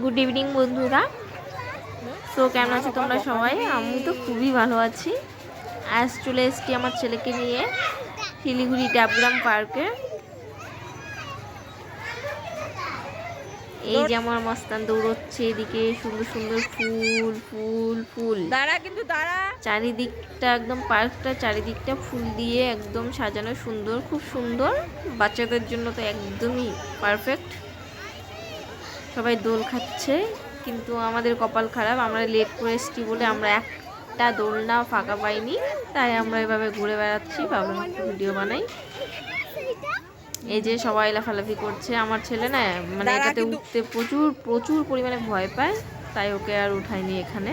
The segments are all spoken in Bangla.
গুড ইভিনিং বন্ধুরা। তো কেমন আছো তোমরা সবাই? আমি তো খুবই ভালো আছি। আজ চলে এসছি আমার ছেলেকে নিয়ে শিলিগুড়ি ডাবগ্রাম পার্কে। এই যে আমার মস্তান দৌড়চ্ছে এদিকে সুন্দর সুন্দর ফুল ফুল ফুল। দাঁড়া কিন্তু দাঁড়া। চারিদিকটা একদম পার্কটা চারিদিকটা ফুল দিয়ে একদম সাজানো সুন্দর খুব সুন্দর। বাচ্চাদের জন্য তো একদমই পারফেক্ট সবাই দোল খাচ্ছে কিন্তু আমাদের কপাল খারাপ আমরা লেট করে এসছি বলে আমরা একটা দোলনা ফাঁকা পাইনি তাই আমরা এভাবে ঘুরে বেড়াচ্ছি ভাবলাম একটু ভিডিও বানাই। এই যে সবাই লাফালাফি করছে আমার ছেলে না মানে এটাতে উঠতে প্রচুর প্রচুর পরিমাণে ভয় পায় তাই ওকে আর উঠাইনি এখানে।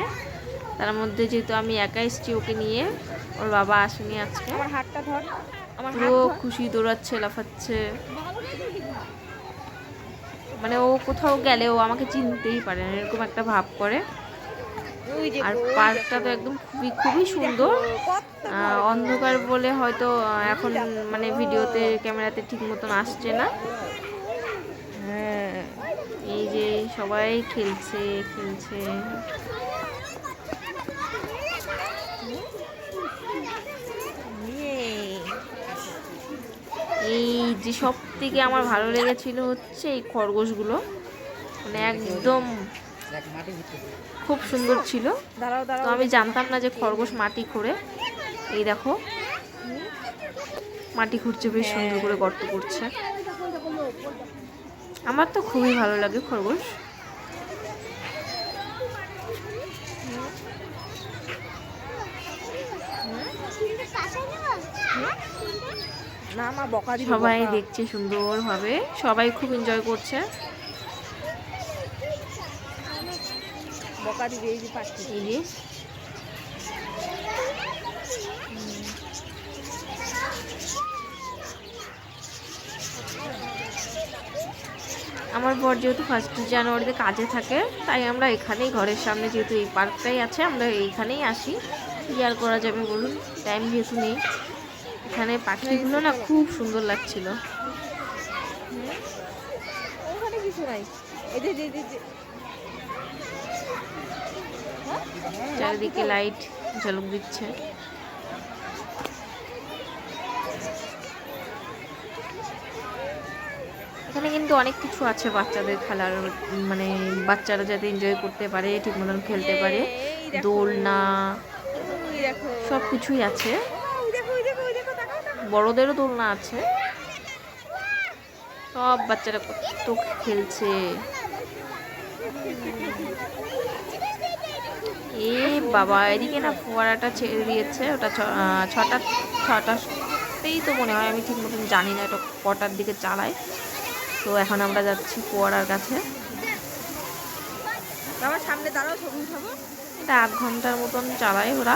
তার মধ্যে যেহেতু আমি একা এসছি ওকে নিয়ে ওর বাবা আসেনি আজকে। পুরো খুশি দৌড়াচ্ছে লাফাচ্ছে। মানে ও কোথাও গেলে ও আমাকে চিনতেই পারে না এরকম একটা ভাব করে। আর পার্কটা তো একদম খুবই খুবই সুন্দর। অন্ধকার বলে হয়তো এখন মানে ভিডিওতে ক্যামেরাতে ঠিক মতন আসছে না। হ্যাঁ এই যে সবাই খেলছে খেলছে নিয়ে এই যে সব থেকে আমার ভালো লেগেছিল হচ্ছে এই খরগোশগুলো। মানে একদম খুব সুন্দর ছিল। তো আমি জানতাম না যে খরগোশ মাটি খোঁড়ে। এই দেখো। মাটি খুঁড়ছে বেশ সুন্দর করে গর্ত করছে। আমার তো খুবই ভালো লাগে খরগোশ। সবাই। দেখছে সুন্দরভাবে। সবাই খুব এনজয় করছে। এই যে আমার বর যেহেতু ফার্স্ট জানুয়ারিতে কাজে থাকে তাই আমরা এখানেই ঘরের সামনে যেহেতু এই পার্কটাই আছে আমরা এইখানেই আসি। কি আর করা যাবে বলুন? টাইম যেহেতু নেই। এখানে পাখিগুলো না খুব সুন্দর লাগছিল। ওখানে কিছু নাই। এই যে যে যে যে। চারিদিকে লাইট ঝলক দিচ্ছে। এখানে কিন্তু অনেক কিছু আছে বাচ্চাদের খেলার মানে বাচ্চারা যাতে এনজয় করতে পারে ঠিক মতন খেলতে পারে। দোলনা সব কিছুই আছে। বড়দেরও দোলনা আছে। সব বাচ্চারা কত খেলছে। এ বাবা এদিকে না ফোয়ারাটা ছেড়ে দিয়েছে। ওটা ছটা ছটাতেই তো মনে হয় আমি ঠিক মতন জানি না এটা কটার দিকে চালায়। তো এখন আমরা যাচ্ছি ফোয়ারার কাছে। আমার সামনে দাঁড়াও ছবি উঠাবো। এটা আধ ঘণ্টার মতন চালায় ওরা।